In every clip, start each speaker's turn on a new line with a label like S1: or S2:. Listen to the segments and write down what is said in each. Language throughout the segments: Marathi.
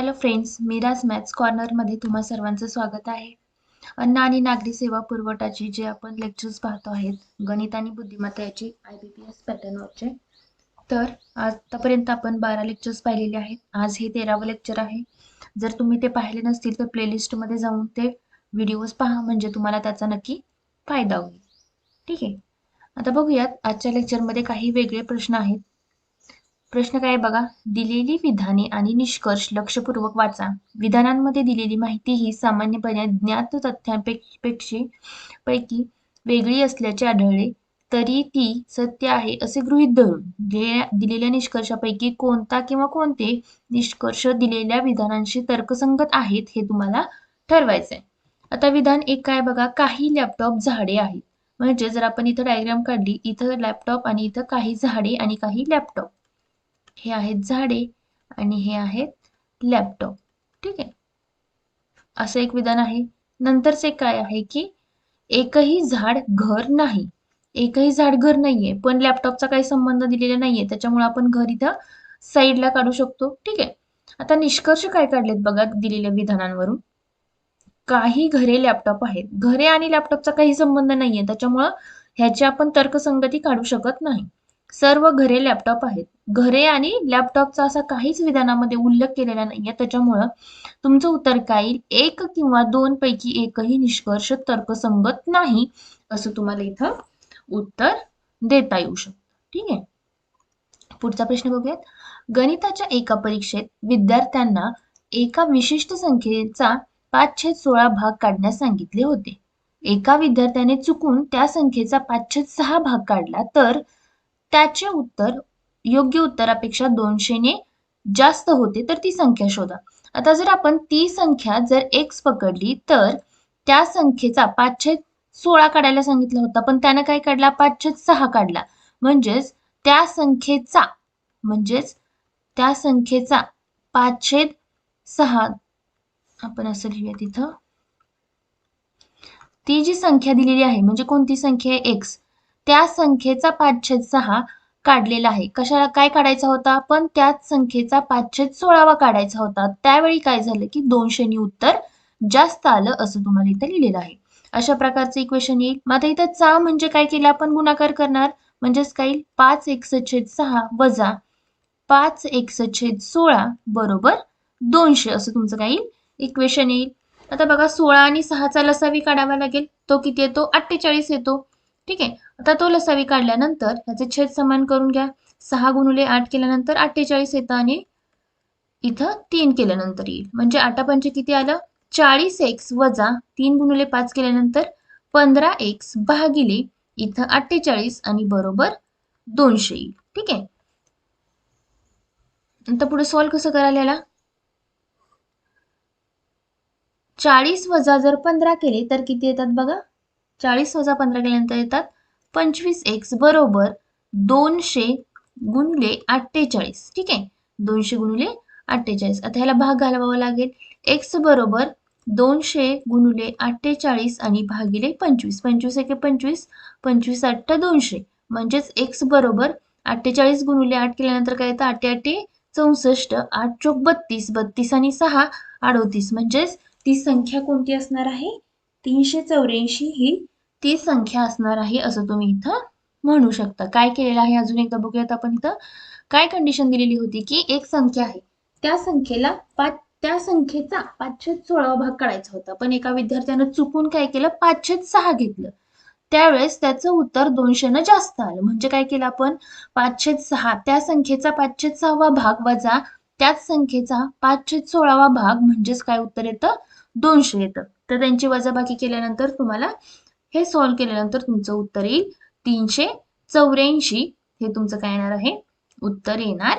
S1: हॅलो फ्रेंड्स मीराज मॅथ्स कॉर्नरमध्ये तुम्हा सर्वांचं स्वागत आहे. अन्न आणि नागरी सेवा पुरवठाची जे आपण लेक्चर्स पाहतो आहेत गणित आणि बुद्धिमत्ता याची आय बी पी एस पॅटर्नवरचे तर आतापर्यंत आपण बारा लेक्चर्स पाहिलेले आहेत. आज हे तेरावं लेक्चर आहे. जर तुम्ही ते पाहिले नसतील तर प्लेलिस्टमध्ये जाऊन ते व्हिडिओज पहा म्हणजे तुम्हाला त्याचा नक्की फायदा होईल. ठीक आहे. आता बघूयात आजच्या लेक्चरमध्ये काही वेगळे प्रश्न आहेत. प्रश्न काय बघा? दिलेली विधाने आणि निष्कर्ष लक्षपूर्वक वाचा. विधानांमध्ये दिलेली माहिती ही सामान्यपणे ज्ञात तथ्यांपेक्षा पैकी वेगळी असल्याचे आढळले. तरी ती सत्य आहे असे गृहीत धरून दिलेल्या दिलेल्या निष्कर्षापैकी कोणता किंवा कोणते निष्कर्ष दिलेल्या विधानांशी तर्कसंगत आहेत हे तुम्हाला ठरवायचंय. आता विधान एक काय बघा? काही लॅपटॉप झाडे आहेत. म्हणजे जर आपण इथं डायग्राम काढली इथं लॅपटॉप आणि इथं काही झाडे आणि काही लॅपटॉप हे आहेत झाडे आणि हे आहेत लॅपटॉप ठीक आहे? असं एक विधान आहे. नंतरचे काय आहे की एकही झाड घर नाही. एकही झाड घर नाहीये. पण लॅपटॉपचा काही संबंध दिलेला नाहीये. त्याच्यामुळे आपण घर इथं साईडला काढू शकतो. ठीक आहे? आता निष्कर्ष काय काढलेत बघा दिलेल्या विधानांवरून? काही घरे लॅपटॉप आहेत. घरे आणि लॅपटॉपचा काही संबंध नाहीये. त्याच्यामुळं ह्याची आपण तर्कसंगती काढू शकत नाही. सर्व घरे लॅपटॉप आहेत. घरे आणि लॅपटॉपचा असा काहीच विधानामध्ये उल्लेख केलेला नाहीये. त्याच्यामुळं तुमचं उत्तर काय येईल? एक किंवा दोन पैकी एकही निष्कर्ष तर्कसंगत नाही असं तुम्हाला इथं उत्तर देता येऊ शकतं. ठीक आहे? पुढचा प्रश्न बघूयात. गणिताच्या एका परीक्षेत विद्यार्थ्यांना एका विशिष्ट संख्येचा पाचशे सोळा भाग काढण्यास सांगितले होते. एका विद्यार्थ्याने चुकून त्या संख्येचा पाचशे सहा भाग काढला तर त्याचे उत्तर योग्य उत्तरापेक्षा दोनशेने जास्त होते तर ती संख्या शोधा. आता जर आपण ती संख्या जर एक्स पकडली तर त्या संख्येचा पाचशे सोळा काढायला सांगितला होता पण त्यानं काय काढला? पाचशे सहा काढला. म्हणजेच त्या संख्येचा म्हणजेच त्या संख्येचा पाचशे सहा आपण असं लिहूया तिथं. ती जी संख्या दिलेली आहे म्हणजे कोणती संख्या आहे? एक्स त्या संख्येचा पाचशेद सहा काढलेला आहे. कशाला काय काढायचा होता? पण त्याच संख्येचा पाचशे सोळावा काढायचा होता. त्यावेळी काय झालं की दोनशेनी उत्तर जास्त आलं असं तुम्हाला इथं लिहिलेलं आहे. अशा प्रकारचं इक्वेशन येईल. मग आता इथं चा म्हणजे काय केलं आपण? गुणाकार करणार. म्हणजेच काय पाच एक्स छेद सहा वजा पाच एक्स छेद सोळा बरोबर दोनशे असं तुमचं काय येईल इक्वेशन येईल. आता बघा सोळा आणि सहाचा लसावी काढावा लागेल. तो किती येतो? अठ्ठेचाळीस येतो. ठीक? आहे आता तो लसावी काढल्यानंतर त्याचे छेद समान करून घ्या. सहा गुणुले आठ केल्यानंतर अठ्ठेचाळीस येतं आणि इथं तीन केल्यानंतर येईल. म्हणजे आठापंच किती आलं? चाळीस एक्स वजा तीन गुणुले पाच केल्यानंतर पंधरा एक्स भागिले इथं अठ्ठेचाळीस आणि बरोबर दोनशे येईल. ठीक? आहे नंतर पुढे सॉल्व कसं करायला चाळीस वजा जर पंधरा केले तर किती येतात बघा? चाळीस वजा पंधरा केल्यानंतर येतात पंचवीस एक्स बरोबर दोनशे गुणले अठ्ठेचाळीस. ठीक आहे? दोनशे गुणले अठ्ठेचाळीस. आता ह्याला भाग घालवावा लागेल. एक्स बरोबर दोनशे गुणुले अठ्ठेचाळीस आणि भागिले पंचवीस. पंचवीस एके पंचवीस पंचवीस अठ्ठ दोनशे. म्हणजेच एक्स बरोबर अठ्ठेचाळीस गुणुले आठ केल्यानंतर काय येतं? आठे आठे चौसष्ट आठ चोक बत्तीस बत्तीस आणि सहा अडोतीस. म्हणजेच ती संख्या कोणती असणार आहे? तीनशे चौऱ्याऐंशी ही ती संख्या असणार आहे असं तुम्ही इथं म्हणू शकता. काय केलेलं आहे? अजून एकदा बघूयात आपण इथं. काय कंडिशन दिलेली होती की एक संख्या आहे. त्या संख्येला पाच त्या संख्येचा पाचशे सोळावा भाग काढायचा होता. पण एका विद्यार्थ्यानं चुकून काय केलं? पाचशे सहा घेतलं. त्यावेळेस त्याचं उत्तर दोनशेनं जास्त आलं. म्हणजे काय केलं आपण? पाचशे सहा. त्या संख्येचा पाचशे सहावा भाग वजा त्याच संख्येचा पाचशे सोळावा भाग म्हणजेच काय उत्तर येतं? दोनशे येतं. तर त्यांची वजाबाकी केल्यानंतर तुम्हाला हे सॉल्व्ह केल्यानंतर तुमचं उत्तर येईल तीनशे चौऱ्याऐंशी. हे तुमचं काय येणार आहे? उत्तर येणार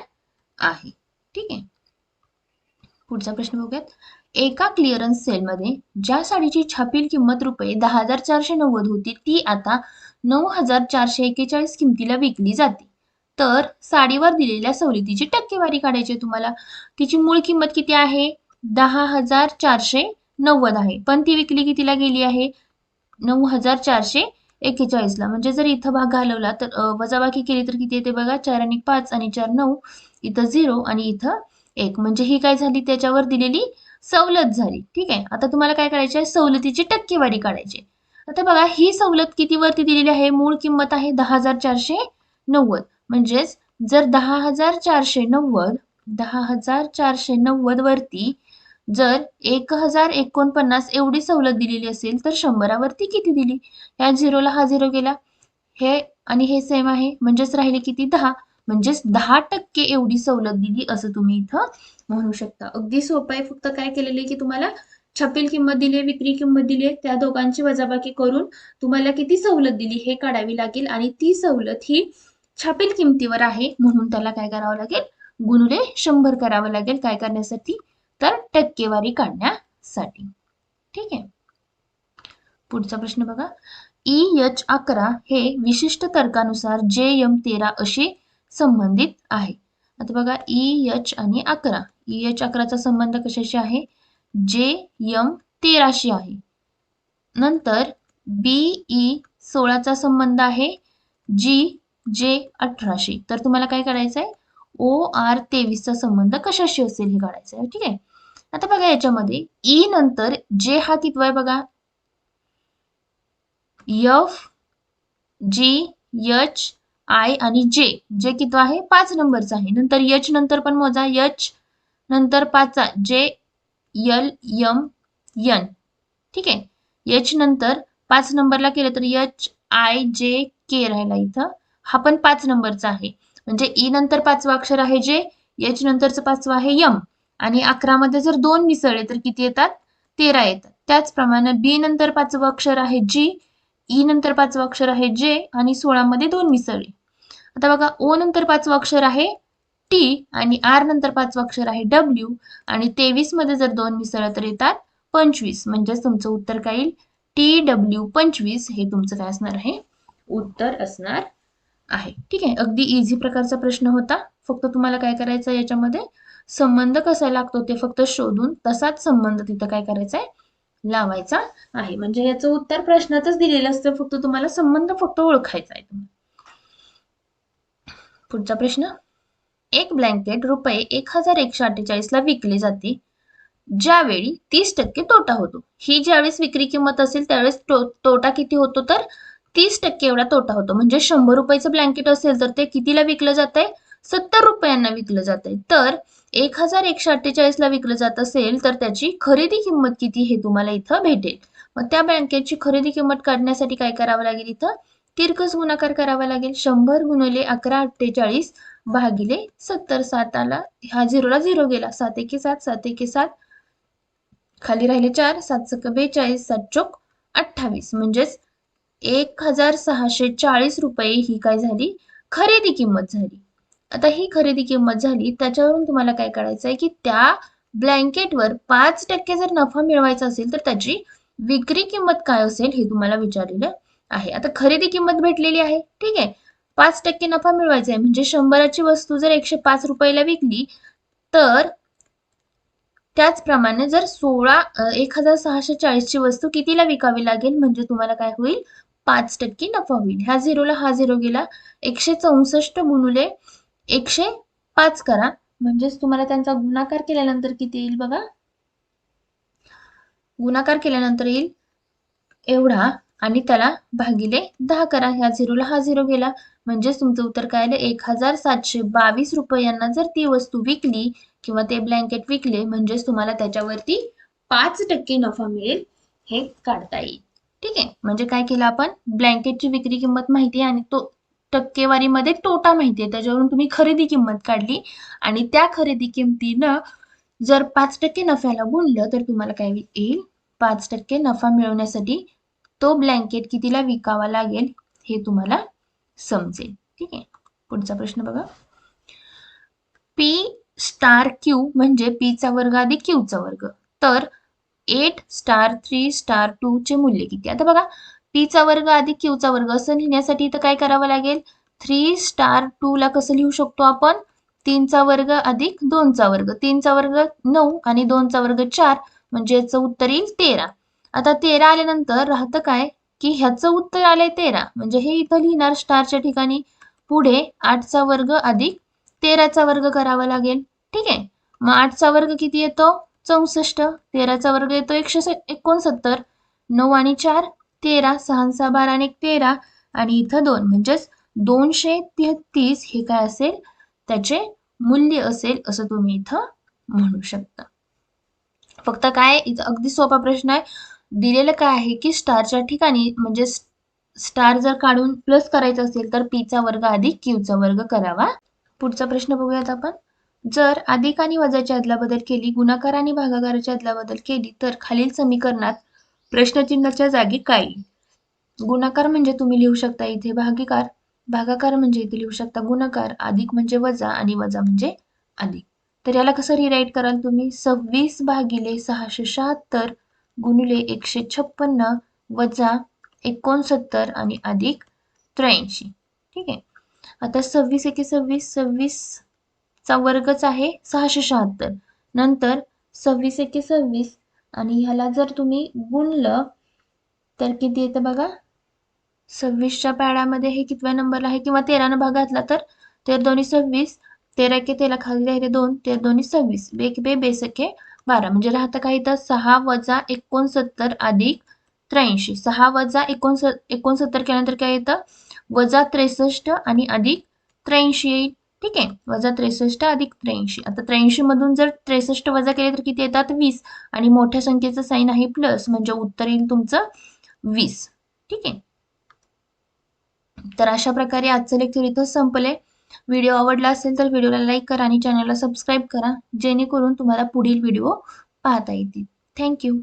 S1: आहे. ठीक आहे? पुढचा प्रश्न बघूयात. एका क्लिअरन्स सेलमध्ये ज्या साडीची छापील किंमत रुपये दहा हजार चारशे नव्वद होती ती आता नऊ हजार चारशे एक्केचाळीस किमतीला विकली जाते. तर साडीवर दिलेल्या सवलतीची टक्केवारी काढायची तुम्हाला. तिची मूळ किंमत किती आहे? दहा हजार चारशे नव्वद आहे. पण ती विकली कितीला गेली आहे? नऊ हजार चारशे एक्केचाळीसला म्हणजे जर इथं भाग घालवला तर वजाबाकी केली तर किती येते बघा? चार आणि पाच आणि चार नऊ इथं झिरो आणि इथं एक. म्हणजे ही काय झाली? त्याच्यावर दिलेली सवलत झाली. ठीक आहे? आता तुम्हाला काय करायचे आहे? सवलतीची टक्केवारी काढायची आता बघा ही सवलत कितीवरती दिलेली आहे? मूळ किंमत आहे दहा हजार चारशे नव्वद. म्हणजेच जर दहा हजार चारशे नव्वद दहा हजार चारशे नव्वद वरती जर एक हजार एकोणपन्नास एवढी सवलत दिलेली असेल तर शंभरावरती किती दिली? या झिरोला हा झिरो गेला. हे आणि हे सेम आहे. म्हणजेच राहिले किती? दहा. म्हणजेच दहा टक्के एवढी सवलत दिली असं तुम्ही इथं म्हणू शकता. अगदी सोपं आहे. फक्त काय केलेलं आहे की तुम्हाला छपील किंमत दिली आहे विक्री किंमत दिली आहे. त्या दोघांची वजाबाकी करून तुम्हाला किती सवलत दिली हे काढावी लागेल आणि ती सवलत ही छापील किमतीवर आहे म्हणून त्याला काय करावं लागेल? गुणुले शंभर करावं लागेल. काय करण्यासाठी? तर टक्केवारी काढण्यासाठी. ठीक आहे? पुढचा प्रश्न बघा. ई एच अकरा हे विशिष्ट तर्कानुसार जे एम तेरा अशी संबंधित आहे. आता बघा ई एच आणि अकरा. ई एच अकराचा संबंध कशाशी आहे? जे यम तेराशी आहे. नंतर बी ई सोळाचा संबंध आहे जी जे अठराशी तर तुम्हाला काय करायचं आहे ओ आर तेवीसचा संबंध कशाशी असेल हे काढायचं आहे ठीक आहे? आता बघा याच्यामध्ये ई नंतर जे हा कितवा आहे बघा? यफ जी यच आय आणि जे जे कितवा आहे? पाच नंबरचा आहे. नंतर यच नंतर पण मोजा. यच नंतर पाचचा जे यल यम यन ठीक आहे? यच नंतर पाच नंबरला केलं तर यच आय जे के राहिला इथं. हा पण पाच नंबरचा आहे. म्हणजे ई नंतर पाचवा अक्षर आहे जे यच नंतरचं पाचवं आहे यम आणि अकरामध्ये जर दोन मिसळले तर किती येतात? तेरा येतात. त्याचप्रमाणे बी नंतर पाचवं अक्षर आहे जी ई नंतर पाचवं अक्षर आहे जे आणि सोळामध्ये दोन मिसळले. आता बघा ओ नंतर पाचवं अक्षर आहे टी आणि आर नंतर पाचवं अक्षर आहे डब्ल्यू आणि तेवीसमध्ये जर दोन मिसळलं तर येतात पंचवीस. म्हणजेच तुमचं उत्तर काय येईल? टी डब्ल्यू पंचवीस हे तुमचं काय असणार आहे? उत्तर असणार आहे. ठीक आहे. अगदी इझी प्रकारचा प्रश्न होता. फक्त तुम्हाला काय करायचं याच्यामध्ये? संबंध कसा लागतो ते फक्त शोधून तसाच संबंध तिथं काय करायचा आहे? लावायचा आहे. म्हणजे याचं उत्तर प्रश्नातच दिलेलं असतं. फक्त तुम्हाला संबंध फक्त ओळखायचा आहे पुढचा प्रश्न. एक ब्लँकेट रुपये एक हजार एकशे अठ्ठेचाळीस ला विकले जाते. ज्यावेळी तीस टक्के तोटा होतो. ही ज्यावेळेस विक्री किंमत असेल त्यावेळेस तो, तोटा किती होतो? तर तीस टक्के एवढा तोटा होतो. म्हणजे शंभर रुपयाचं ब्लँकेट असेल तर ते कितीला विकलं जात आहे सत्तर रुपयांना विकलं जात आहे तर एक हजार एकशे अठ्ठेचाळीसला विकलं जात असेल तर त्याची खरेदी किंमत किती हे तुम्हाला इथं भेटेल. मग त्या बँकेची खरेदी किंमत काढण्यासाठी काय करावं लागेल इथं? तिरकस गुणाकार करावा लागेल. शंभर गुणिले अकरा अठ्ठेचाळीस भागिले सत्तर सात आला हा झिरोला झिरो गेला. सात एके सात सात एके सात खाली राहिले चार सात सक बेचाळीस सात चोक अठ्ठावीस. म्हणजेच एक हजार सहाशे चाळीस रुपये ही काय झाली? खरेदी किंमत झाली. आता ही खरेदी किंमत झाली त्याच्यावरून तुम्हाला काय करायचं आहे की त्या ब्लँकेटवर पाच टक्के जर नफा मिळवायचा असेल तर त्याची विक्री किंमत काय असेल हे तुम्हाला विचारलेलं आहे. आता खरेदी किंमत भेटलेली आहे ठीक आहे. पाच टक्के नफा मिळवायचा आहे म्हणजे शंभराची वस्तू जर एकशे पाच रुपयाला विकली तर त्याचप्रमाणे जर सोळा एक हजार सहाशे चाळीसची वस्तू कितीला विकावी लागेल म्हणजे तुम्हाला काय होईल? पाच टक्के नफा होईल. ह्या झिरोला हा झिरो गेला एकशे चौसष्ट गुणुले एकशे पाच करा. म्हणजेच तुम्हाला त्यांचा गुणाकार केल्यानंतर किती येईल बघा? गुणाकार केल्यानंतर येईल एवढा आणि त्याला भागिले दहा करा. ह्या झिरोला हा झिरो गेला. म्हणजेच तुमचं उत्तर काय आलं? एक हजार सातशे बावीस रुपयांना जर ती वस्तू विकली किंवा ते ब्लँकेट विकले म्हणजेच तुम्हाला त्याच्यावरती पाच टक्के नफा मिळेल हे काढता येईल. ठीक आहे? म्हणजे काय केलं आपण? ब्लँकेटची विक्री किंमत माहिती आहे आणि तो टक्केवारीमध्ये तोटा माहिती आहे त्याच्यावरून तुम्ही खरेदी किंमत काढली आणि त्या खरेदी किमतीनं जर पाच टक्के नफ्याला गुणलं तर तुम्हाला काय येईल? पाच टक्के नफा मिळवण्यासाठी तो ब्लँकेट कितीला विकावा लागेल हे तुम्हाला समजेल. ठीक आहे? पुढचा प्रश्न बघा. पी स्टार क्यू म्हणजे पीचा वर्ग अधिक क्यूचा वर्ग. तर eight star three star two चे मूल्य किती? आता बघा पीचा वर्ग अधिक क्यूचा वर्ग. असं लिहिण्यासाठी इथं काय करावं लागेल? थ्री स्टार टू ला कसं लिहू शकतो आपण? तीनचा वर्ग अधिक दोनचा वर्ग. तीनचा वर्ग नऊ आणि दोनचा वर्ग चार. म्हणजे याचं उत्तर येईल तेरा. आता तेरा आल्यानंतर राहतं काय? की ह्याचं उत्तर आलंय तेरा. म्हणजे हे इथं लिहिणार स्टारच्या ठिकाणी. पुढे आठचा वर्ग अधिक तेराचा वर्ग करावा लागेल. ठीक आहे? मग आठचा वर्ग किती येतो? चौसष्ट. तेराचा वर्ग येतो एकशे एकोणसत्तर. नऊ आणि चार तेरा सहा बारा आणि तेरा. आणि इथं दोन म्हणजेच दोनशे तेहतीस हे काय असेल? त्याचे मूल्य असेल असं तुम्ही इथं म्हणू शकता. फक्त काय इथं अगदी सोपा प्रश्न आहे. दिलेलं काय आहे की स्टारच्या ठिकाणी म्हणजे स्टार जर काढून प्लस करायचं असेल तर पीचा वर्ग अधिक क्यूचा वर्ग करावा. पुढचा प्रश्न बघूयात आपण. जर अधिक आणि वजाची अदलाबदल केली गुणाकार आणि भागाकाराची अदलाबदल केली तर खालील समीकरणात प्रश्नचिन्हाच्या जागी काय? गुणाकार म्हणजे तुम्ही लिहू शकता इथे भागीकार. भागाकार म्हणजे इथे लिहू शकता गुणाकार. अधिक म्हणजे वजा आणि वजा म्हणजे अधिक. तर याला कसं रिराईट कराल तुम्ही? सव्वीस भागिले सहाशे शहात्तर गुणिले एकशे छप्पन्न वजा एकोणसत्तर आणि अधिक त्र्याऐंशी. ठीक आहे? आता सव्वीस एके सव्वीस सव्वीस चा वर्गच आहे सहाशे शहात्तर. नंतर सव्वीस एके सव्वीस आणि ह्याला जर तुम्ही गुणलं तर किती येतं बघा? सव्वीसच्या पॅडामध्ये हे कितव्या नंबरला आहे? किंवा तेरानं भाग घातला तर? तेर दोन्ही सव्वीस तेरा एके तेला खाली राहिले दोन तेर दोन्ही सव्वीस. बेक बे बेसके बारा. म्हणजे राहतं काय इथं? सहा वजा एकोणसत्तर अधिक त्र्याऐंशी. सहा वजा एकोणस एकोणसत्तर केल्यानंतर काय येतं? वजा त्रेसष्ट आणि अधिक त्र्याऐंशी. येईल ठीक आहे? वजा त्रेसष्ट अधिक त्र्याऐंशी. आता त्र्याऐंशी मधून जर त्रेसष्ट वजा केले तर किती येतात? वीस. आणि मोठ्या संख्येचं साईन आहे प्लस म्हणजे उत्तर येईल तुमचं वीस. ठीक आहे? तर अशा प्रकारे आजचं लेक्चर इथं संपले व्हिडिओ आवडला असेल तर व्हिडिओला लाईक करा आणि चॅनलला सबस्क्राईब करा जेणेकरून तुम्हाला पुढील व्हिडिओ पाहता येतील. थँक्यू